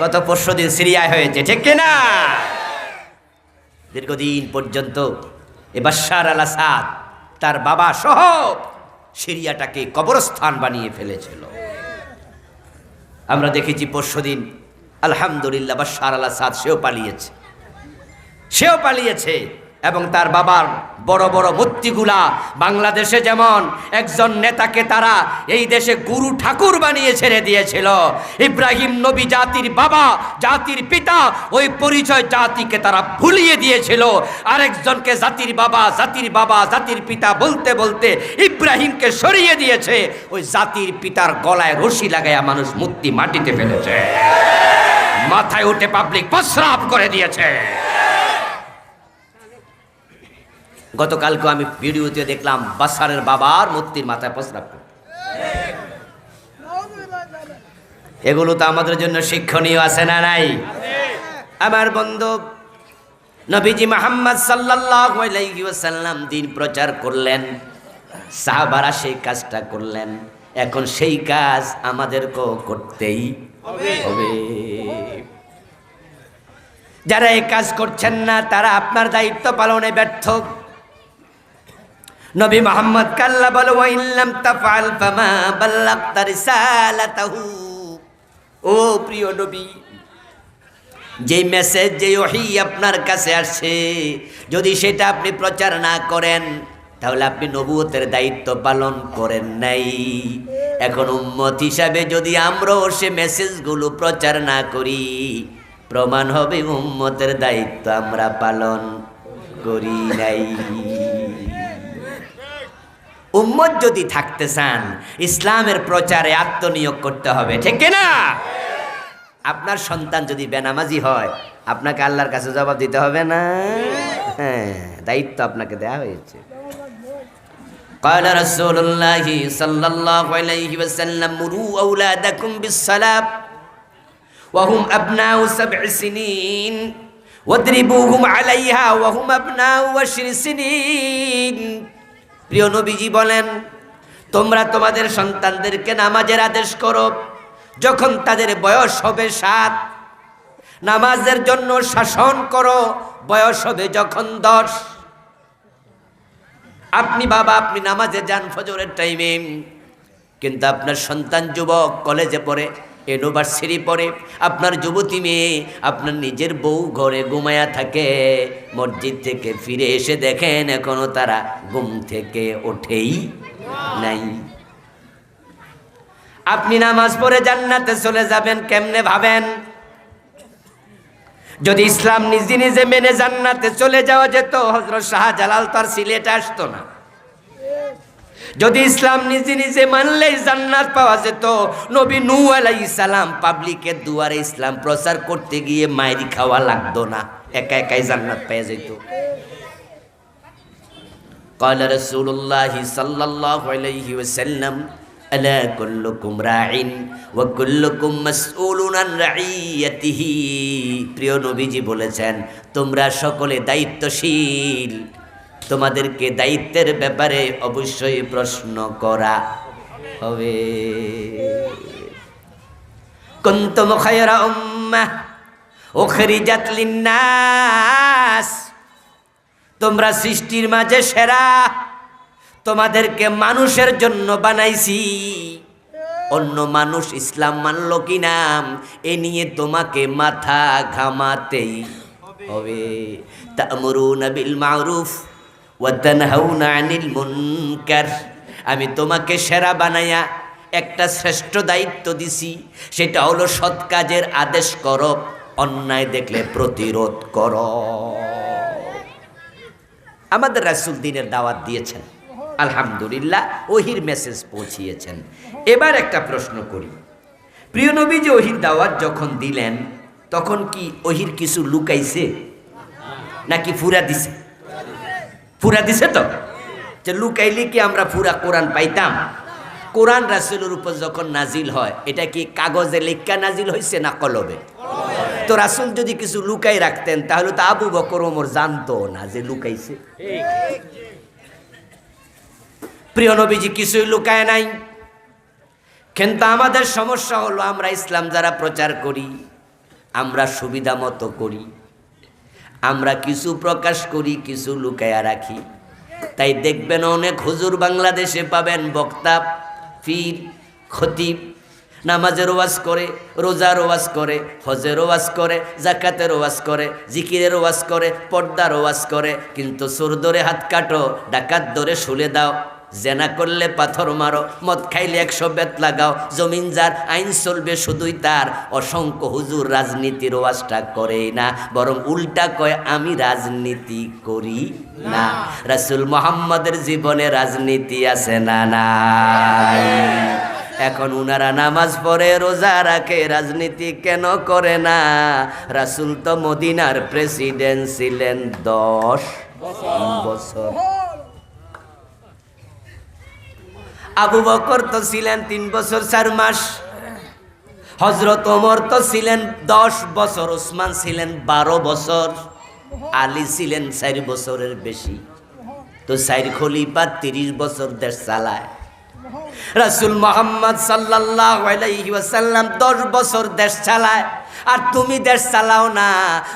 গত পরশু দিন সিরিয়ায় হয়েছে, ঠিক কিনা? দীর্ঘদিন পর্যন্ত এ বাসার আল আসাদ তার বাবা সহ সিরিয়াটাকে কবরস্থান বানিয়ে ফেলেছিল। আমরা দেখেছি পরশু দিন, আলহামদুলিল্লাহ, বাশার আল আসাদ সেও পালিয়েছে। সেও পালিয়েছে। এবং তার বাবার বড় বড় মূর্তিগুলা বাংলাদেশে যেমন একজন নেতাকে তারা এই দেশে গুরু ঠাকুর বানিয়ে ছেড়ে দিয়েছিল, ইব্রাহিম নবী জাতির বাবা, জাতির পিতা, ওই পরিচয় জাতিকে তারা ভুলিয়ে দিয়েছিল। আরেকজনকে জাতির বাবা জাতির বাবা, জাতির পিতা বলতে বলতে ইব্রাহিমকে সরিয়ে দিয়েছে। ওই জাতির পিতার গলায় রশি লাগাইয়া মানুষ মূর্তি মাটিতে ফেলেছে। মাথায় উঠে পাবলিক প্রস্রাব করে দিয়েছে। গতকালকে আমি ভিডিওতে দেখলাম বাসারের বাবার মূর্তির মাথায় প্রস্রাব। এগুলো তো আমাদের জন্য শিক্ষণীয়, আছে না নাই? আমার বন্ধু নবীজি আলাইহি ওয়াসাল্লাম দিন প্রচার করলেন, সাহাবারা সেই কাজটা করলেন, এখন সেই কাজ আমাদেরকেও করতেই হবে। যারা এই কাজ করছেন না, তারা আপনার দায়িত্ব পালনে ব্যর্থ। নবী মোহাম্মদ কাল্লা বলো ওয়াইল্লাম তাফআল ফামা বাল্লাগতা রিসালাতাহু। ও প্রিয় নবী যে মেসেজ যে ওহি আপনার কাছে আসছে, যদি সেটা আপনি প্রচার না করেন, তাহলে আপনি নবুয়তের দায়িত্ব পালন করেন নাই। এখন উম্মত হিসাবে যদি আমরাও সে মেসেজগুলো প্রচার না করি, প্রমাণ হবে উম্মতের দায়িত্ব আমরা পালন করি নাই। উম্মত যদি থাকতে চান ইসলামের প্রচারে আত্মনিয়োগ করতে হবে ঠিক না আপনার সন্তান যদি বেনামাজি হয় আপনাকে আল্লাহর কাছে জবাব দিতে হবে না হ্যাঁ দায়িত্ব আপনাকে দেওয়া হয়েছে قال رسول الله صلى الله عليه وسلم مروا أولادكم بالصلاة وهم أبناء سبع سنين واضربوهم عليها وهم أبناء عشر سنين প্রিয় নবীজি বলেন, তোমরা তোমাদের সন্তানদেরকে নামাজের আদেশ করো। যখন তাদের বয়স হবে সাত, নামাজের জন্য শাসন করো। বয়স হবে যখন দশ। আপনি বাবা, আপনি নামাজে যান ফজরের টাইমে। কিন্তু আপনার সন্তান যুবক কলেজে পড়ে ইউনিভার্সিটি পড়ে আপনার যুবতী মেয়ে আপনার নিজের বউ ঘরে ঘুমায়া থাকে, মসজিদ থেকে ফিরে এসে দেখেন এখনও তারা ঘুম থেকে ওঠেই নাই। আপনি নামাজ পড়ে জান্নাতে চলে যাবেন, কেমনে ভাবেন? যদি ইসলাম নিজে নিজে মেনে জান্নাতে চলে যাওয়া যেত হজরত শাহজালাল তার সিলেটে আসতো না। যদি ইসলাম নিজে নিজে মানলেই জান্নাত পাওয়া যেত নবী নূ আলাই সালাম পাবলিকের দুয়ারে ইসলাম প্রচার করতে গিয়ে মায়েরি খাওয়া লাগতো না একা একাই জান্নাত পেয়ে যেত قال رسول الله صلى الله عليه وسلم ألا كلكم راع وكلكم مسؤول عن رعيته প্রিয় নবীজি বলেছেন তোমরা সকলে দায়িত্বশীল তোমাদেরকে দায়িত্বের ব্যাপারে অবশ্যই প্রশ্ন করা হবে। কুনতুম খায়রা উম্মাহ তোমরা সৃষ্টির মাঝে সেরা, তোমাদেরকে মানুষের জন্য বানাইছি। অন্য মানুষ ইসলাম মানল কি নাম এ নিয়ে তোমাকে মাথা ঘামাতেই হবে। তা'মুরুনা বিল মারুফ। আনিল মুনকার। আমি তোমাকে সেরা বানাইয়া একটা শ্রেষ্ঠ দায়িত্ব দিছি, সেটা হলো সৎ কাজের আদেশ কর, অন্যায় দেখলে প্রতিরোধ কর। আমাদের রাসুল দিনের দাওয়াত দিয়েছেন। আলহামদুলিল্লাহ, ওহির মেসেজ পৌঁছিয়েছেন। এবার একটা প্রশ্ন করি। প্রিয় নবী যে ওহির দাওয়াত যখন দিলেন, তখন কি ওহির কিছু লুকাইছে? নাকি ফুরা দিছে? ফুরা দিছে তো? যে লুকাইলে কি আমরা ফুরা কোরআন পাইতাম? কোরআন রাসুলের উপর যখন নাজিল হয়, এটা কি কাগজে লেখা নাজিল হয়েছে না কলবে তো রাসুল যদি কিছু লুকাই রাখতেন, তাহলে তো আবু বকর ওমর জানতো না যে লুকাইছে। প্রিয় নবীজি, কিছুই লুকায় নাই। কিন্তু আমাদের সমস্যা হলো, আমরা ইসলাম যারা প্রচার করি, আমরা সুবিধা মতো করি। আমরা কিছু প্রকাশ করি, কিছু লুকায়া রাখি। তাই দেখবেন অনেক হুজুর বাংলাদেশে পাবেন বক্তা ফির খতিব, নামাজের ওয়াজ করে, রোজার ওয়াজ করে, হজের ওয়াজ করে জাকাতের ওয়াজ করে, জিকিরের ওয়াজ করে, পর্দার ওয়াজ করে, কিন্তু সুর ধরে হাত কাটো, ডাকাত ধরে শুলে দাও। জেনা করলে পাথর মারো, মদ খাইলে একশো বেত লাগাও, জমিন যার আইন চলবে শুধুই তার। অসংখ্য হুজুর রাজনীতির ওয়াজটা করে না, বরং উল্টা কয়, আমি রাজনীতি করি না। রাসুল মোহাম্মদের জীবনে রাজনীতি আছে না নাই। এখন উনারা নামাজ পড়ে, রোজা রাখে, রাজনীতি কেন করে না? রাসুল তো মদিনার প্রেসিডেন্ট ছিলেন দশ বছর। আবু বকর তো ছিলেন তিন বছর চার মাস। হজরত ওমর তো ছিলেন দশ বছর, ওসমান ছিলেন বারো বছর, আলী ছিলেন চার বছরের বেশি। তো চার খলিফা তিরিশ বছর দেশ চালায়। রাসুল মোহাম্মদ সাল্লাহ দশ বছর দেশ চালায়। আর তুমি দেশ চালাও না,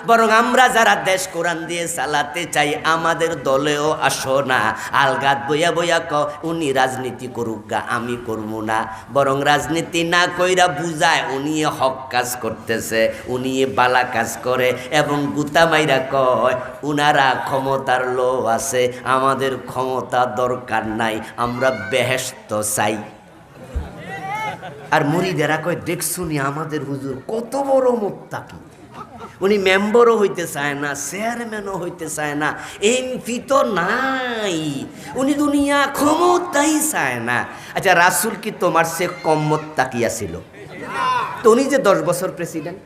বরং আমরা যারা দেশ কোরআন দিয়ে চালাতে চাই, আমাদের দলেও আসো না। আলগাত বইয়া বইয়া ক উনি রাজনীতি করুক গা, আমি করব না। বরং রাজনীতি না কইরা বুঝায়, উনি হক কাজ করতেছে, উনি বালা কাজ করে। এবং গুতা মাইরা কয়, উনারা ক্ষমতার লো আছে, আমাদের ক্ষমতা দরকার নাই, আমরা বেহেস্ত চাই। আর মুড়িদেরা কয়, দেখছুনি আমাদের হুজুর কত বড় মোত্তাকি। উনি মেম্বারও হইতে চায় না, চেয়ারম্যানও হইতে চায় না, এমপি তো নাই। উনি দুনিয়া ক্ষমতাই চায় না। আচ্ছা রাসুল কি তোমার সে কম মোত্তাকিয়া ছিল তো উনি যে দশ বছর প্রেসিডেন্ট।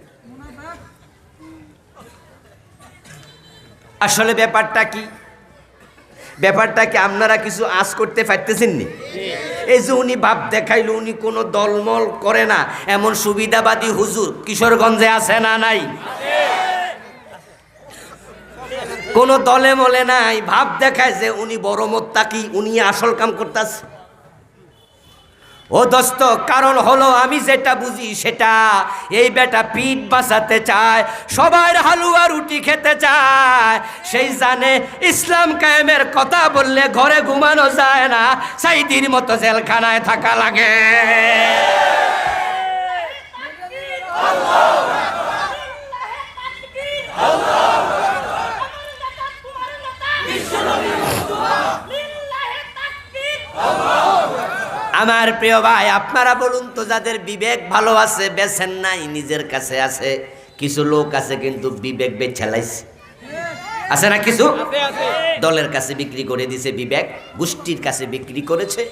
আসলে ব্যাপারটা কি? ব্যাপারটা কি আপনারা কিছু আজ করতে পারতেছেন নি এই যে উনি ভাব দেখাইল, উনি কোনো দলমল করে না। এমন সুবিধাবাদী হুজুর কিশোরগঞ্জে আছে না নাই? কোনো দলে মলে নাই। ভাব দেখায় যে উনি বড় তাকি উনি আসল কাম করতেছে। ও দোস্ত, কারণ হলো আমি যেটা বুঝি সেটা, এই বেটা পিঠ বাঁচাতে চায়, সবার হালুয়া রুটি খেতে চায়। সেই জানে ইসলাম কায়েমের কথা বললে ঘরে ঘুমানো যায় না, সাইদির মতো জেলখানায় থাকা লাগে। আমার প্রিয় ভাই আপনারা বলুন তো যাদের বিবেক ভালো আছে বেছেন নাই নিজের কাছে আছে। কিছু লোক আছে কিন্তু বিবেক বেছালাইছে আছে না কিছু? দলের কাছে বিক্রি করে দিছে বিবেক গোষ্ঠীর কাছে বিক্রি করেছে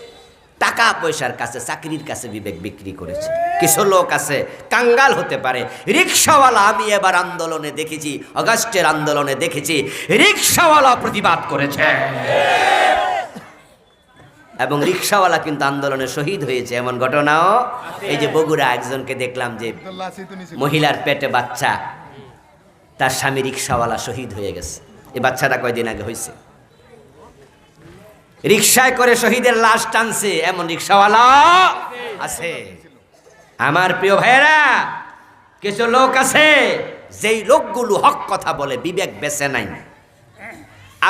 টাকা পয়সার কাছে চাকরির কাছে বিবেক বিক্রি করেছে। কিছু লোক আছে কাঙ্গাল হতে পারে। রিক্সাওয়ালা আমি এবার আন্দোলনে দেখেছি অগাস্টের আন্দোলনে দেখেছি রিক্সাওয়ালা প্রতিবাদ করেছে। এবং রিক্সাওয়ালা কিন্তু আন্দোলনে শহীদ হয়েছে, এমন ঘটনাও এই যে বগুড়া একজনকে দেখলাম যে মহিলার পেটে বাচ্চা, তার স্বামী রিক্সাওয়ালা শহীদ হয়ে গেছে। এই বাচ্চাটা কয়দিন আগে হয়েছে? রিক্সায় করে শহীদের লাশ টানছে, এমন রিক্সাওয়ালা আছে। আমার প্রিয় ভাইয়েরা, কিছু লোক আছে, যেই লোকগুলো হক কথা বলে, বিবেক বেছে নাই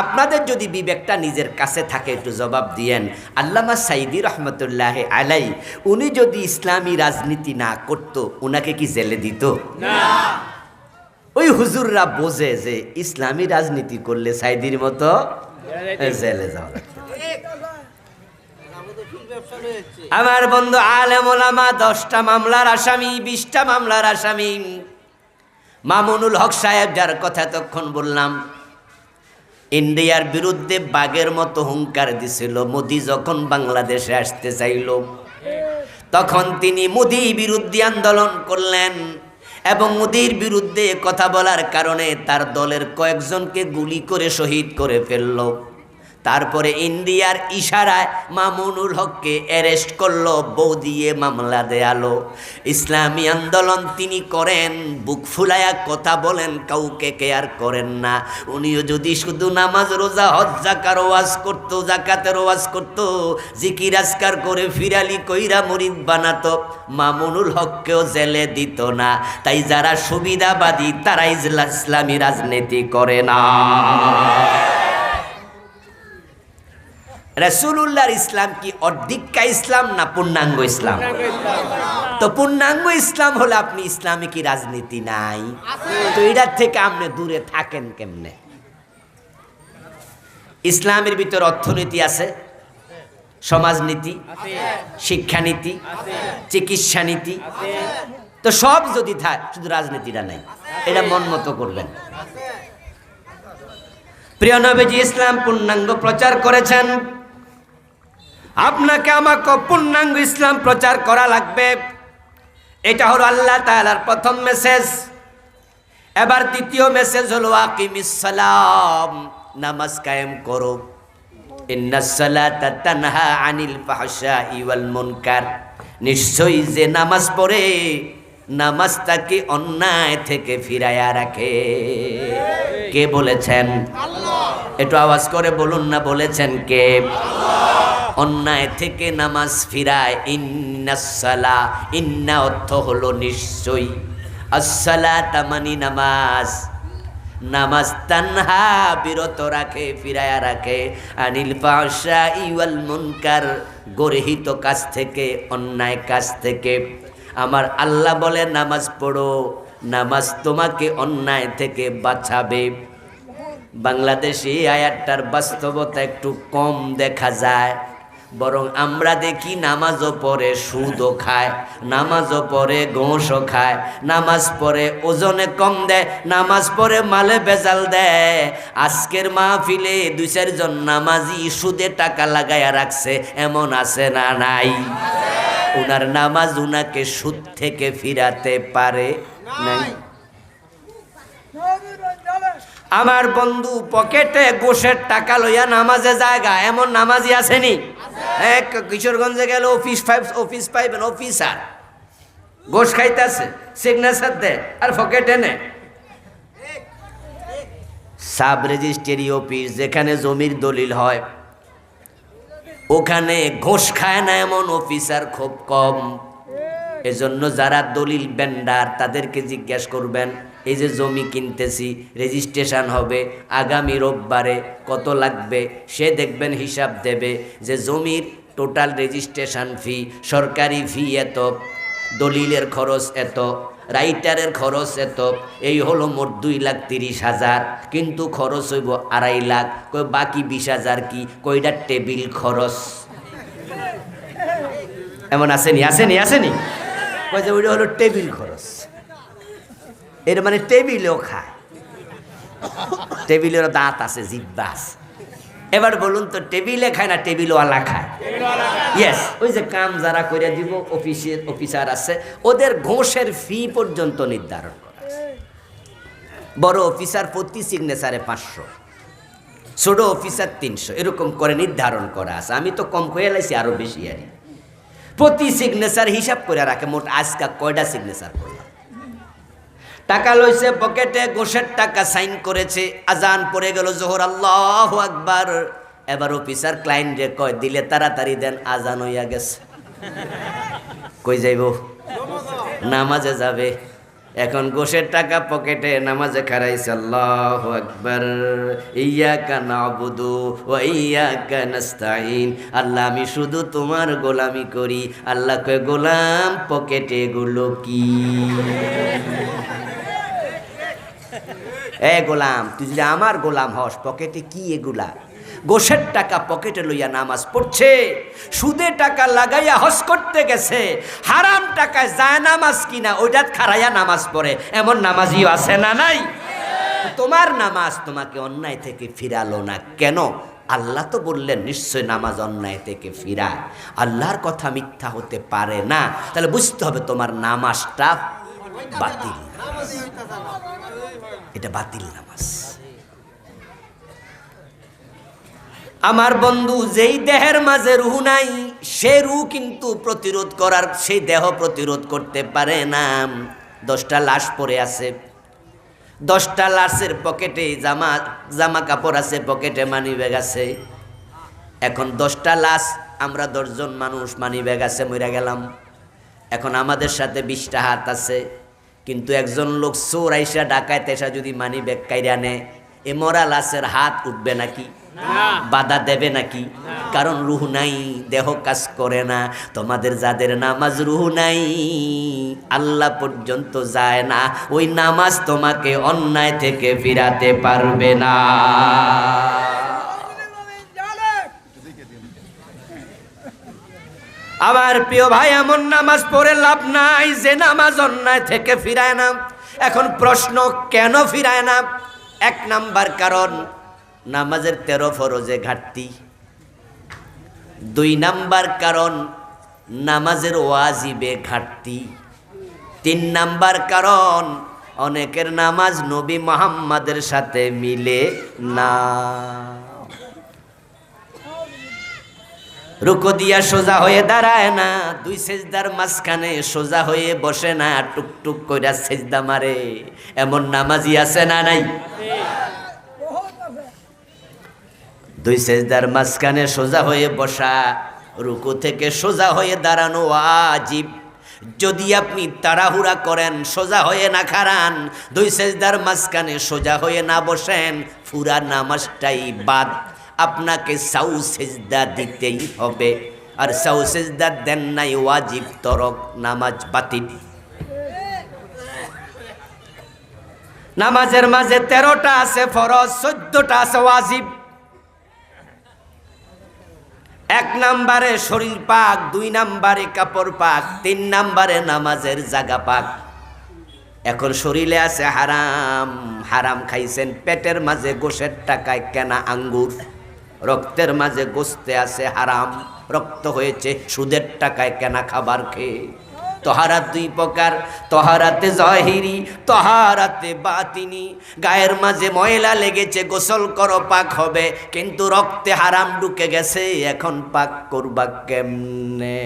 আপনাদের যদি বিবেকটা নিজের কাছে থাকে একটু জবাব দিয়েন। আল্লামা সাইদি রহমতুল্লাহ আলাই উনি যদি ইসলামী রাজনীতি না করতো উনাকে কি জেলে দিত? ওই হুজুররা বোঝে যে ইসলামী রাজনীতি করলে সাইদির মতো জেলে যাওয়া আমার বন্ধু আলেম ওলামা দশটা মামলার আসামি বিশটা মামলার আসামি। মামুনুল হক সাহেব যার কথা তখন বললাম ইন্ডিয়ার বিরুদ্ধে বাঘের মতো হুঙ্কার দিছিল। মোদি যখন বাংলাদেশে আসতে চাইল, তখন তিনি মোদি বিরুদ্ধে আন্দোলন করলেন এবং মোদির বিরুদ্ধে কথা বলার কারণে তার দলের কয়েকজনকে গুলি করে শহীদ করে ফেলল। তারপরে ইন্ডিয়ার ইশারায় মামুনুল হককে অ্যারেস্ট করল, বউ দিয়ে মামলা দেয়ালো। ইসলামী আন্দোলন তিনি করেন, বুক ফুলায়া কথা বলেন, কাউকে কেয়ার করেন না। উনিও যদি শুধু নামাজ, রোজা, হজ, জাকার ওয়াজ করতো, জাকাতের ওয়াজ করতো, জিকির, আজকার করে ফিরালি কইরা মরিদ বানাতো, মামুনুল হককেও জেলে দিত না। তাই যারা সুবিধাবাদী তারা ইসলামী রাজনীতি করে না। রসুল্লাহর ইসলাম কি অর্ধিকা ইসলাম না পূর্ণাঙ্গ ইসলাম? তো পূর্ণাঙ্গ ইসলাম হলে আপনি ইসলামে কি রাজনীতি নাই। তো এটার থেকে আপনি দূরে থাকেন কেমনে? ইসলামের ভিতর অর্থনীতি আছে সমাজনীতি শিক্ষানীতি চিকিৎসা নীতি তো সব যদি থাক শুধু রাজনীতিটা নাই এটা মন মতো করবেন। প্রিয় নবীজি ইসলাম পূর্ণাঙ্গ প্রচার করেছেন। আপনাকে আমাকে পূর্ণাঙ্গ ইসলাম প্রচার করা লাগবে। এটা হলো আল্লাহ তাআলার প্রথম মেসেজ। এবার দ্বিতীয় মেসেজ হলো, আকিমিস সালাম, নামাজ কায়েম করো। আনিল মুনকার। নিশ্চয়ই যে নামাজ পড়ে নামাজ তাকে অন্যায় থেকে ফিরায়া রাখে? কে বলেছেন? একটু আওয়াজ করে বলুন না, বলেছেন কে? অন্যায় থেকে নামাজ ফিরায়। ইন্নাসালা ইন্না অর্থ হলো নিশ্চয়ই। আসসালা তামানি নামাজ। নামাজ তানহা বিরত রাখে, ফিরায়া রাখে। আনিল পাশা ইওয়াল মুনকার, গরহিত কাজ থেকে, অন্যায় কাজ থেকে। আমার আল্লাহ বলে, নামাজ পড়ো। নামাজ তোমাকে অন্যায় থেকে বাঁচাবে। বাংলাদেশে আয়াতটার বাস্তবতা একটু কম দেখা যায়। বরং আমরা দেখি নামাজও পড়ে সুদও খায়, নামাজও পড়ে গোঁসও খায়, নামাজ পড়ে ওজনে কম দেয়, নামাজ পড়ে মালে বেজাল দেয়। আজকের মাহফিলে দুই চারজন নামাজি সুদে টাকা লাগাইয়া রাখছে, এমন আছে না নাই? উনার নামাজ উনাকে সুদ থেকে ফিরাতে পারে নাই? আমার বন্ধু পকেটে গোশের টাকা লইয়া নামাজে জায়গা এমন নামাজি আসেনি? এক কিশোরগঞ্জে গেল অফিস ফাইভ অফিস পাইবেন অফিসার গোশ খাইতেছে সিগনেচার দে আর পকেটে নে। সাব রেজিস্ট্রি অফিস যেখানে জমির দলিল হয় ওখানে ঘোষ খায় না এমন অফিসার খুব কম। এজন্য যারা দলিল বেন্ডার তাদেরকে জিজ্ঞেস করবেন এই যে জমি কিনতেছি রেজিস্ট্রেশন হবে, আগামী রোববারে কত লাগবে, সে দেখবেন হিসাব দেবে যে জমির টোটাল রেজিস্ট্রেশন ফি সরকারি ফি এত, দলিলের খরচ এত রাইটারের খরচ এত, এই হলো মোট দুই লাখ তিরিশ হাজার, কিন্তু খরচ হইব আড়াই লাখ, কই বাকি বিশ হাজার কি কইটা টেবিল খরচ। এমন আসেনি আসেনি আসেনি? কই যে ওইটা হলো টেবিল খরচ। এর মানে টেবিলেও খায়। টেবিলের দাঁত আছে, জিব্বা আছে। এবার বলুন তো, টেবিলে খায় না টেবিলওয়ালা খায়? ইয়েস ওই যে কাম যারা করে দিব, অফিসের অফিসার আছে, ওদের ঘোষের ফি পর্যন্ত নির্ধারণ করা বড় অফিসার প্রতি সিগনেচারে পাঁচশো, ছোট অফিসার তিনশো, এরকম করে নির্ধারণ করা আছে। আমি তো কম করে লাইছি, আরও বেশি আরি প্রতি সিগনেচার হিসাব করে রাখে, মোট আজকা কয়টা সিগনেচার করলাম টাকা লইছে, পকেটে গোসের টাকা সাইন করেছে, আজান পড়ে গেল, জোহর, আল্লাহ আকবার। এবার অফিসার যে কয়, দিলে তাড়াতাড়ি দেন, আজান হইয়া গেছে। কই যাইব? নামাজে যাবে। এখন গোশের টাকা পকেটে নামাজে খারাইছে আল্লাহ আকবার। ইয়াকা নাবুদু ওয়া ইয়াকা নাস্তাইন আল্লাহ, আমি শুধু তোমার গোলামি করি। আল্লাহ কয়, গোলাম পকেটে গুলো কি? এ গোলাম, তুই যদি আমার গোলাম হস, পকেটে কি এগুলা? গোসের টাকা পকেটে লইয়া নামাজ পড়ছে, সুদে টাকা লাগাইয়া হস করতে গেছে, হারাম টাকায় যায় নামাজ কিনা ওইটা খারাইয়া নামাজ পড়ে, এমন নামাজিও আছে না নাই? তোমার নামাজ তোমাকে অন্যায় থেকে ফিরালো না কেন? আল্লাহ তো বললেন, নিশ্চয় নামাজ অন্যায় থেকে ফিরা আল্লাহর কথা মিথ্যা হতে পারে না, তাহলে বুঝতে হবে তোমার নামাজটা বাতিল। এটা বাতিল নামাজ। আমার বন্ধু যেই দেহের মাঝে রুহ নাই, সে রুহ কিন্তু প্রতিরোধ করার, সেই দেহ প্রতিরোধ করতে পারে না। দশটা লাশ পড়ে আছে। দশটা লাশের পকেটে জামা জামা কাপড় আছে, পকেটে মানি ব্যাগ আছে। এখন দশটা লাশ, আমরা দশজন মানুষ মানি ব্যাগ আছে মরে গেলাম। এখন আমাদের সাথে বিশটা হাত আছে। কিন্তু একজন লোক চোর আইসা ডাকায় তেসা যদি মানি ব্যাগ কাইরা নেয় এ মরা লাশের হাত উঠবে নাকি? বাধা দেবে নাকি? কারণ রুহ নাই দেহ কাজ করে না। তোমাদের যাদের নামাজ রুহ নাই আল্লাহ পর্যন্ত যায় না। ওই নামাজ তোমাকে অন্যায় থেকে ফিরাতে পারবে না। আমার প্রিয় ভাই এমন নামাজ পড়ে লাভ নাই যে নামাজ অন্যায় থেকে ফিরায় না। এখন প্রশ্ন কেন ফিরায় না? এক নাম্বার কারণ, নামাজের তেরো ফরজে ঘাটতি। দুই নাম্বার কারণ, নামাজের ওয়াজিবে ঘাটতি। তিন নাম্বার কারণ, অনেকের নামাজ নবী মোহাম্মদের সাথে মিলে না। রুকো দিয়া সোজা হয়ে দাঁড়ায় না, দুই সেজদার মাঝখানে সোজা হয়ে বসে না, টুকটুক কইরা সেজদা মারে। এমন নামাজি আছে না নাই? দুই সেজদার মাঝখানে সোজা হয়ে বসা, রুকু থেকে সোজা হয়ে দাঁড়ানো আজীব যদি আপনি তাড়াহুড়া করেন, সোজা হয়ে না খারান, দুই সেজদার মাঝখানে সোজা হয়ে না বসেন, ফুরা নামাজটাই বাদ। আপনাকে সাউ সেজদা দিতেই হবে। আর সাউ সেজদা দেন নাই ওয়াজিব, তরক, নামাজ বাতিল। নামাজের মাঝে তেরোটা আছে ফরজ, চোদ্দটা আছে ওয়াজিব। এক নাম্বারে শরীর পাক, দুই নাম্বারে কাপড় পাক, তিন নাম্বারে নামাজের জাগা পাক। এখন শরীরে আছে হারাম হারাম খাইছেন, পেটের মাঝে গোশের টাকায় কেনা আঙ্গুর। রক্তের মাঝে গোস্তে আছে হারাম, রক্ত হয়েছে সুদের টাকায় কেনা খাবার খেয়ে। তহারা দুই প্রকার, তহারাতে জহিরি, তহারাতে বাতিনি। গায়ের মাঝে ময়লা লেগেছে, গোসল করো, পাক হবে, কিন্তু রক্তে হারাম ঢুকে গেছে, এখন পাক করবা কেমনে?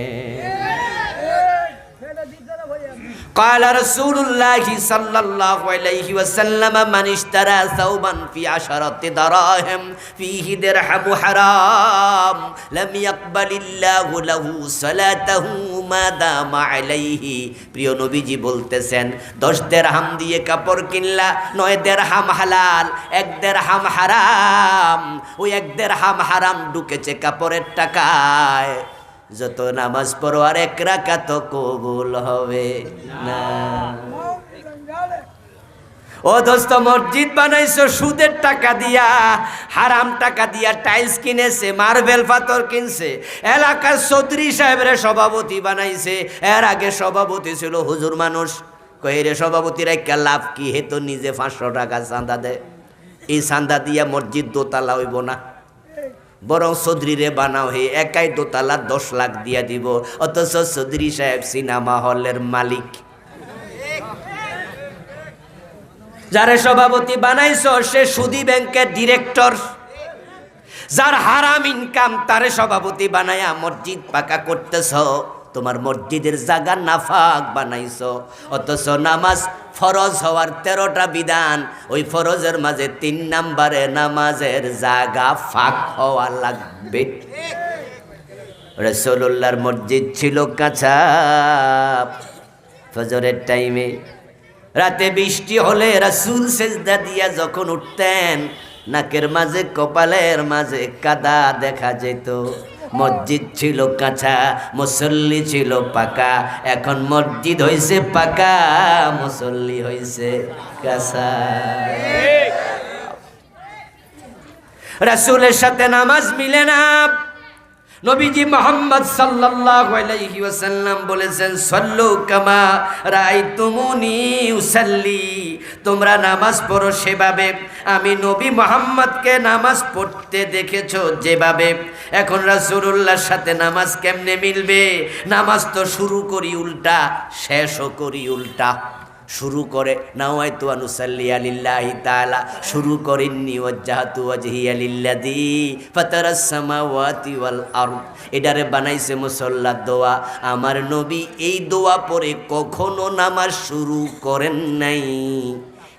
قال رسول الله صلى الله عليه وسلم من اشترى ثوبا في عشرة دراهم فيه درهم حرام لم يقبل الله له صلاته ما دام عليه প্রিয় নবীজি বলতেছেন দশ দেড়হাম দিয়ে কাপড় কিনলা নয় দেড়হাম হালাল এক দেড়হাম হারাম ওই এক দেড়হাম হারাম ঢুকেছে কাপড়ের টাকায় যত নামাজ পড়ো আর এক রাকাত কবুল হবে না। ও দোস্ত, মসজিদ বানাইছো, সুদের টাকা দিয়া, হারাম টাকা দিয়া, টাইলস কিনেছে, মার্বেল পাথর কিনছে, এলাকার চৌধুরী সাহেবের সভাপতি বানাইছে। এর আগে সভাপতি ছিল হুজুর মানুষ। কইরে সভাপতির একটা লাভ কি? হেতো নিজে পাঁচশো টাকা চাঁদা দেয় এই চাঁদা দিয়া মসজিদ দোতলা হইব না। বরং চৌধুরীরে বানাও হে একাই দোতলা দশ লাখ দিয়া দিব। অথচ চৌধুরী সাহেব সিনেমা হলের মালিক। যারে সভাপতি বানাইছ, সে সুদী ব্যাংকের ডিরেক্টর যার হারাম ইনকাম তারে সভাপতি বানায়া মসজিদ পাকা করতেছ। তোমার মসজিদের জাগা নাফাক বানাইছ। অথচ নামাজ ফরজ হওয়ার তেরোটা বিধান, ওই ফরজের মাঝে তিন নাম্বারে নামাজের জাগা ফাঁক হওয়া লাগবে। রসুল্লাহর মসজিদ ছিল কাঁচা। ফজরের টাইমে রাতে বৃষ্টি হলে রাসুল সেজদা দিয়া যখন উঠতেন, নাকের মাঝে, কপালের মাঝে কাদা দেখা যেত। মসজিদ ছিল কাঁচা, মুসল্লি ছিল পাকা। এখন মসজিদ হয়েছে পাকা, মুসল্লি হয়েছে কাঁচা। রাসুলের সাথে নামাজ মিলে না। নবীজি মোহাম্মদ সাল্লাল্লাহু আলাইহি ওয়াসাল্লাম বলেছেন, সল্লু কামা রাআইতুমুনি উসাল্লি। তোমরা নামাজ পড়ো সেভাবে। আমি নবী মোহাম্মদকে নামাজ পড়তে দেখেছ যেভাবে। এখন রাসুল্লাহর সাথে নামাজ কেমনে মিলবে? নামাজ তো শুরু করি উল্টা, শেষও করি উল্টা। শুরু করে, নাওয়াইতু আনুসাল্লি আলিল্লাহি তাআলা, শুরু করেননি, ওয়াজ্জাহাতু ওয়াজহি আলিল্লাযী ফাতারাস সামাওয়াতি ওয়াল আরদ। এটারে বানাইছে মুসল্লা দোয়া। আমার নবী এই দোয়া পরে কখনো নামাজ শুরু করেন নাই।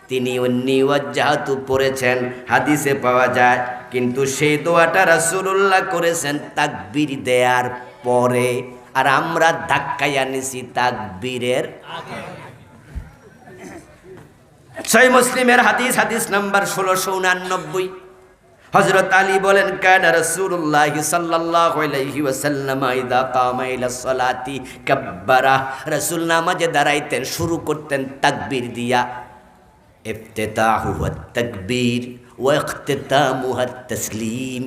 তিনি অন্নি ওয়াজ্জাহাতু পড়েছেন, হাদিসে পাওয়া যায়। কিন্তু সেই দোয়াটা রাসূলুল্লাহ করেছেন তাকবীর দেয়ার পরে। আর আমরা ধাক্কাইয়া নিছি তাকবীরের ছয় মুসলিমের হাদিস হাদিস নাম্বার ষোলোশো উনানব্বই। হজরত আলী বলেন, কানা রসুল্লাহ সাল্লাল্লাহু আলাইহি ওয়াসাল্লাম ইদা কামা ইলা সালাতি কাব্বারা। রাসূল নামাজে দাঁড়াইতেন, শুরু করতেন তাকবীর দিয়া। ইফতিতাহু তাকবীর ওয়া ইখতিতামুহা তাসলিম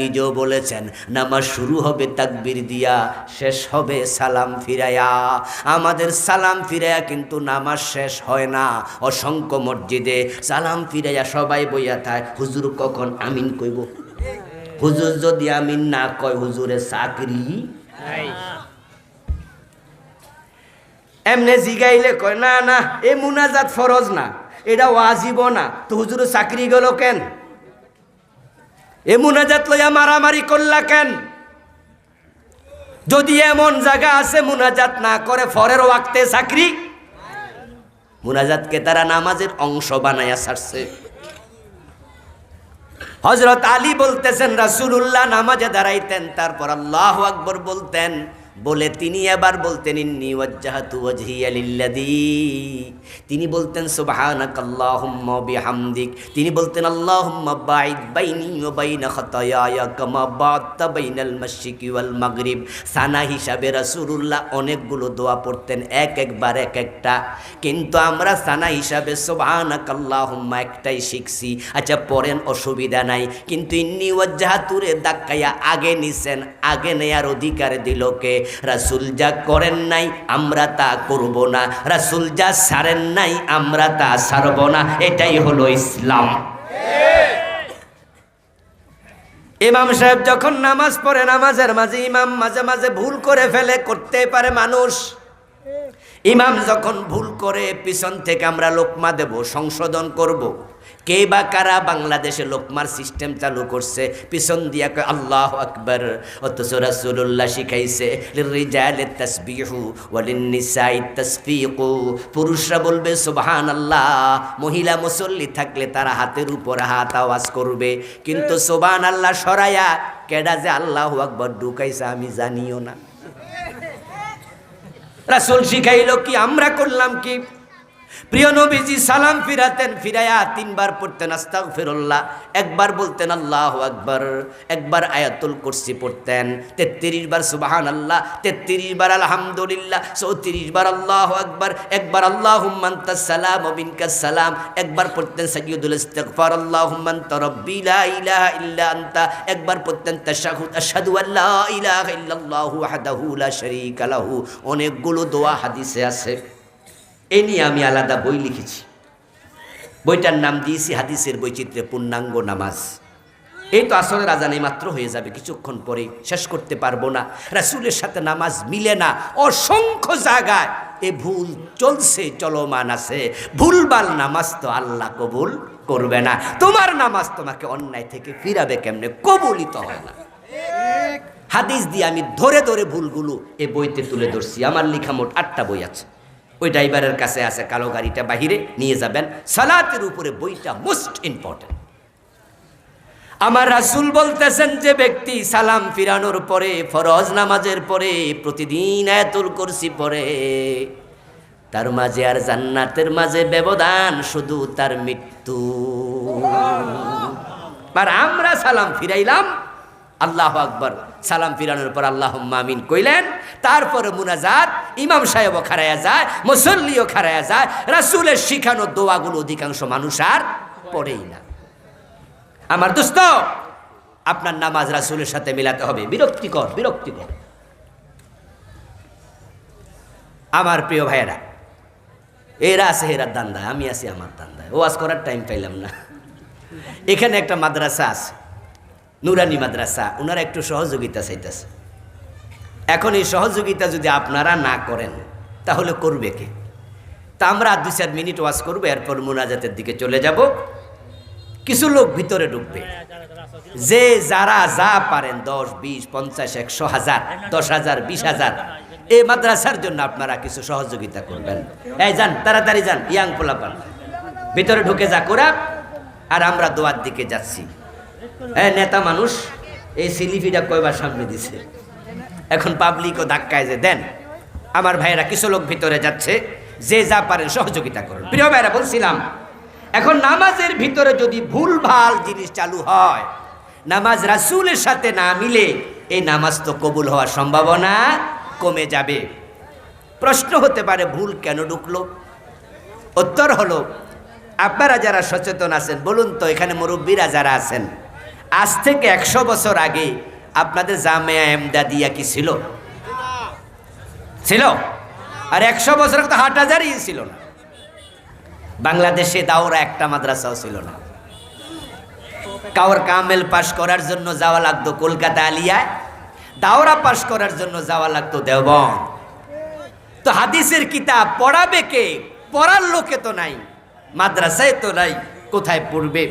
নিজেও বলেছেন, নামাজ শুরু হবে তাকবীর দিয়া, শেষ হবে সালাম ফিরায়া। আমাদের সালাম ফিরায়া কিন্তু নামাজ শেষ হয় না। অসংখ্য মসজিদে সালাম ফিরাইয়া সবাই বইয়া থাকে, হুজুর কখন আমিন কইব? হুজুর যদি আমিন না কয় হুজুরের চাকরি? এমনে জিগাইলে কয়, না না, এ মুনাজাত ফরজ না। এটা ওয়াজিব না। তো হুজুর চাকরি গেল কেন? এ মুনাজাত লইয়া মারামারি করলা কেন? যদি এমন জায়গা আছে মুনাজাত না করে, ফরের ওয়াক্তে চাকরি? মুনাজাতকে তারা নামাজের অংশ বানাইয়া ছাড়ছে। হজরত আলী বলতেছেন, রাসূলুল্লাহ নামাজে দাঁড়াইতেন, তারপর আল্লাহ আকবর বলতেন বলে তিনি এবার বলতেন, ইন্নি ওয়াজ্জাহাতু ওয়াজহিয়া লিল্লাযী। তিনি বলতেন, সুবহানাকাল্লাহুম্মা বিহামদিক তিনি বলতেন, আল্লাহুম্মা বাঈদ বাইনি ওয়া বাইনা খাতায়ায়া কামা বা'আদতা বাইনাল মাশরিকি ওয়াল মাগরিব। সানা হিসাবে রাসূলুল্লাহ অনেকগুলো দোয়া পড়তেন, এক একবার এক একটা। কিন্তু আমরা সানা হিসাবে সুবহানাকাল্লাহুম্মা একটাই শিখছি আচ্ছা পড়েন, অসুবিধা নাই। কিন্তু ইন্নি ওয়াজ্জাহাতুরে দাক্কাইয়া আগে নিছেন, আগে নেয়ার অধিকার দিল কে? রাসূল যা করেন নাই, আমরা তা করব না। রাসূল যা ছাড়েন নাই, আমরা তা ছাড়ব না। এটাই হলো ইসলাম। ইমাম সাহেব যখন নামাজ পড়ে, নামাজের মাঝে ইমাম মাঝে মাঝে ভুল করে ফেলে, করতে পারে মানুষ। ইমাম যখন ভুল করে, পিছন থেকে আমরা লোকমা দেব, সংশোধন করব। কে বা কারা বাংলাদেশে লোকমার সিস্টেম চালু করছে? পিছন দিয়া আল্লাহ আকবর। অথচ রাসূলুল্লাহ শিখাইছে পুরুষরা বলবে, সুবহানাল্লাহ। মহিলা মুসল্লি থাকলে তারা হাতের উপর হাত আওয়াজ করবে। কিন্তু সুবহানাল্লাহ সরায়া কেডা যে আল্লাহু আকবর ঢুকাইছে আমি জানিও না। রাসুল শিখাইল কি, আমরা করলাম কি? প্রিয় নবীজি সালাম ফিরাতেন ফিরায়া তিনবার পড়তেন আস্তাগ ফিরল্লাহ একবার বলতেন, আল্লাহ আকবর। একবার আয়াতুল কুরসি পড়তেন, তেত্রিশ বার সুবাহান আল্লাহ তেত্রিশ বার আলহামদুলিল্লাহ, চৌত্রিশ বার আল্লাহ আকবর, একবার আল্লাহ হুম্মান্তা সালাম অবিনকা সালাম, একবার পড়তেন সৈয়দুল ইস্তেগফার আল্লাহ হুম্মান্তা রব্বি লা ইলাহা ইল্লা আনতা, একবার পড়তেন, তাশাহুদ, আশহাদু আল্লা ইলাহা ইল্লাল্লাহু ওয়াহদাহু লা শারীকা লাহু। অনেকগুলো দোয়া হাদিসে আছে। এ নিয়ে আমি আলাদা বই লিখেছি। বইটার নাম দিয়েছি হাদিসের বৈচিত্র্যে পূর্ণাঙ্গ নামাজ। এই তো আসলে রাজানি মাত্র হয়ে যাবে, কিছুক্ষণ পরে শেষ করতে পারব না। রাসুলের সাথে নামাজ মিলে না, অসংখ্য জায়গায়। এ ভুল চলছে, চলমান আছে। ভুলবাল নামাজ তো আল্লাহ কবুল করবে না। তোমার নামাজ তোমাকে অন্যায় থেকে ফিরাবে কেমনে? কবুলিত হয় না। হাদিস দিয়ে আমি ধরে ধরে ভুলগুলো এ বইতে তুলে ধরছি। আমার লেখা মোট আটটা বই আছে। ওই ড্রাইভারের কাছে আছে কালো গাড়িটা বাহিরে, নিয়ে যাবেন। সালাতের উপরে বইটা মোস্ট ইম্পর্টেন্ট আমার রাসুল বলতেছেন যে, ব্যক্তি সালাম ফিরানোর পরে, ফরজ নামাজের পরে, প্রতিদিন আয়াতুল কুরসি পরে তার মাঝে আর জান্নাতের মাঝে ব্যবধান শুধু তার মৃত্যু। আর আমরা সালাম ফিরাইলাম আল্লাহ আকবর, সালাম ফিরানোর পর আল্লাহ মামিন কইলেন। তারপরে মুনাজাত, ইমাম সাহেবও খারায়া যায়, মুসল্লিও খারায়া যায়। রাসুলের শিখানো দোয়াগুলো অধিকাংশ মানুষ আর পড়েই না। আমার দোস্ত, আপনার নামাজ রাসুলের সাথে মিলাতে হবে। বিরক্তিকর বিরক্তিকর। আমার প্রিয় ভাইয়েরা, এরা আছে এরা দান্দায়, আমি আছি আমার দান্দায়। ওয়াজ করার টাইম পাইলাম না। এখানে একটা মাদ্রাসা আছে। নুরানি মাদ্রাসা ওনারা একটু সহযোগিতা চাইতেছে। এখন এই সহযোগিতা যদি আপনারা না করেন, তাহলে করবে কে? তা আমরা দুই চার মিনিট ওয়াজ করব, এরপর মোনাজাতের দিকে চলে যাব। কিছু লোক ভিতরে ঢুকবে। যে যারা যা পারেন, দশ, বিশ, পঞ্চাশ, একশো হাজার, দশ হাজার, বিশ হাজার এই মাদ্রাসার জন্য আপনারা কিছু সহযোগিতা করবেন। এই যান, তাড়াতাড়ি যান, ইয়াং পোলাপান। ভিতরে ঢুকে যা, করা। আর আমরা দোয়ার দিকে যাচ্ছি। নেতা মানুষ, এই সিলিপিটা কয়বার সামনে দিছে? এখন পাবলিকও ধাক্কায় যে, দেন, আমার ভাইয়েরা কিছু লোক ভিতরে যাচ্ছে, যে যা পারেন সহযোগিতা করুন। প্রিয় ভাইরা বলছিলাম, এখন নামাজের ভিতরে যদি ভুল ভালো জিনিস চালু হয়, নামাজ রাসুলের সাথে না মিলে, এই নামাজ তো কবুল হওয়ার সম্ভাবনা কমে যাবে। প্রশ্ন হতে পারে, ভুল কেন ঢুকলো? উত্তর হলো, আপনারা যারা সচেতন আছেন, বলুন তো, এখানে মুরব্বীরা যারা আছেন আজ থেকে একশো বছর আগে আপনাদের জামেয়া এমদাদিয়া কি ছিল? ছিল? আর একশো বছর তো হাট হাজারই ছিল না। বাংলাদেশে দাওরা একটা মাদ্রাসাও ছিল না। কাউর কামেল পাশ করার জন্য যাওয়া লাগতো কলকাতা আলিয়ায়, দাওরা পাশ করার জন্য যাওয়া লাগতো দেওবন তো হাদিসের কিতাব পড়াবে কে? পড়ার লোকে তো নাই, মাদ্রাসায় তো নাই, কোথায় পড়বে?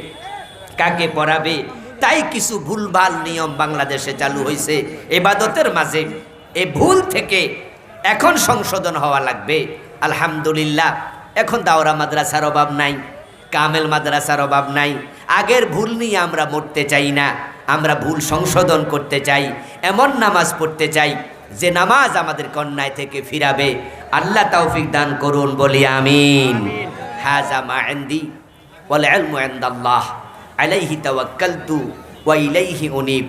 কাকে পড়াবে? তাই কিছু ভুলভাল নিয়ম বাংলাদেশে চালু হয়েছে এবাদতের মাঝে এ ভুল থেকে এখন সংশোধন হওয়া লাগবে। আলহামদুলিল্লাহ, এখন দাওরা মাদ্রাসার অভাব নাই, কামেল মাদ্রাসার অভাব নাই। আগের ভুল নিয়ে আমরা মরতে চাই না, আমরা ভুল সংশোধন করতে চাই, এমন নামাজ পড়তে চাই, যে নামাজ আমাদের কন্যায় থেকে ফিরাবে। আল্লাহ তৌফিক দান করুন, বলি আমিন। হাজা ইলমু ইনদাল্লাহ। আলাইহি তাওয়াক্কালতু ওয়া ইলাইহি উনিব।